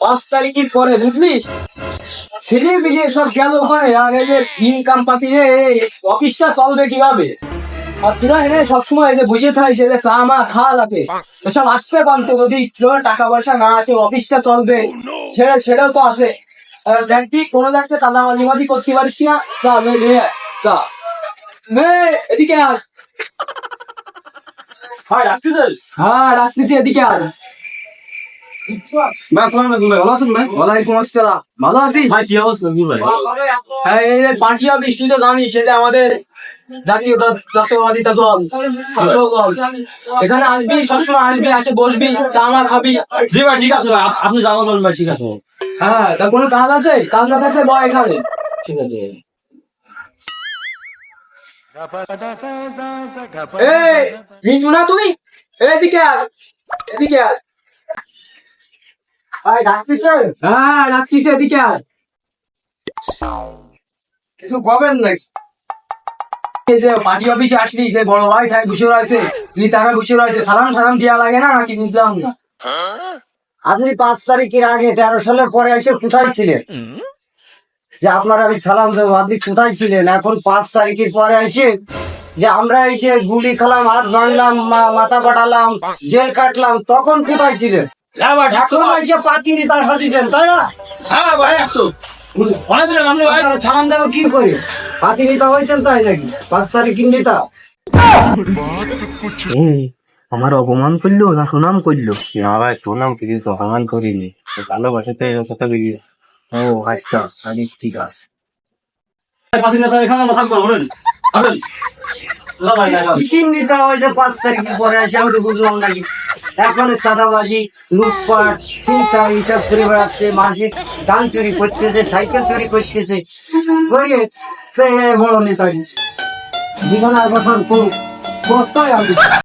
পাঁচ তারিখের পরে বুঝলি? ছেলে মিলে সব গেল ওখানে আর এই যে ইনকাম পাতি রে অফিসটা চলবে কীভাবে? আর তোরা এনে সবসময় যে বুঝে থাকিস যে চা মা খাওয়া লাগে সব আসবে কন্ত যদি তোর টাকা পয়সা না আসে অফিসটা চলবে। সেটা সেটাও তো আছে আর দেখবি কোনো একটা চাঁদা মাঝি করতে পারিস না। যা যা এদিকে আর ভাই রাখতে দেন হ্যাঁ রাখতেছি এদিকে আর ভাই আসসালামু আলাইকুম ভাই ভালো আছেন ভাই? ওয়ালাইকুম আসসালাম। ভালো আছিস? ভাই কি অবস্থা কি ভাই? হ্যাঁ এই যে পাটিয়া বৃষ্টি তো জানিস যে আমাদের জাতীয় দল- দল ছাত্র দল। এখানে আসবি সবসময় আসবি আসে বসবি চা মা খাবি। জি ভাই ঠিক আছে ভাই আপনি যাওয়া বলেন ভাই ঠিক আছে। হ্যাঁ তা কোনো কাজ আছে? কাজ না থাকলে বয় এখানে। ঠিক আছে। এই মিন্টু না তুই এদিকে আর এদিকে আর ভাই ডাকতেছেন হ্যাঁ এদিকে আর কিছু কবেন নাকি? এই যে পার্টি অফিসে আসলি যে বড় ভাই ঠাই রয়েছে রয়েছে সালাম সালাম দেওয়া লাগে না নাকি বুঝলাম না। আপনি পাঁচ তারিখের আগে তেরো সালের পরে এসে কোথায় ছিলেন? যে আপনার আমি সালাম দেবো আপনি কোথায় ছিলেন? এখন পাঁচ তারিখের পরে এসে যে আমরা এই যে গুলি খেলাম হাত ভাঙলাম মাথা পাঠালাম জেল কাটলাম তখন কোথায় ছিলেন? এখন এসে পাতি নেতা সাজিয়েছেন তাই না? হ্যাঁ ভাই একটু। দেবো কি করে? পাতি নেতা হয়েছেন তাই নাকি? পাঁচ আমার অপমান করল না সুনাম করল? না ভাই সুনাম কিছু সহান করিনি। ভালোবাসাতে কথা ও আচ্ছা তাহলে ঠিক আছে। পাঁচ নেতা এখানে থাকব বলেন। পাঁচ তারিখের পরে এসে আমি তো বুঝলাম নাকি এখন চাঁদাবাজি, লুটপাট, চিন্তা হিসাব করে বেড়াচ্ছে মানুষের ধান চুরি করতেছে, সাইকেল চুরি করতেছে। করিয়ে সে বড় নেতা যেখানে আর বছর করুক। বস্তায় আমি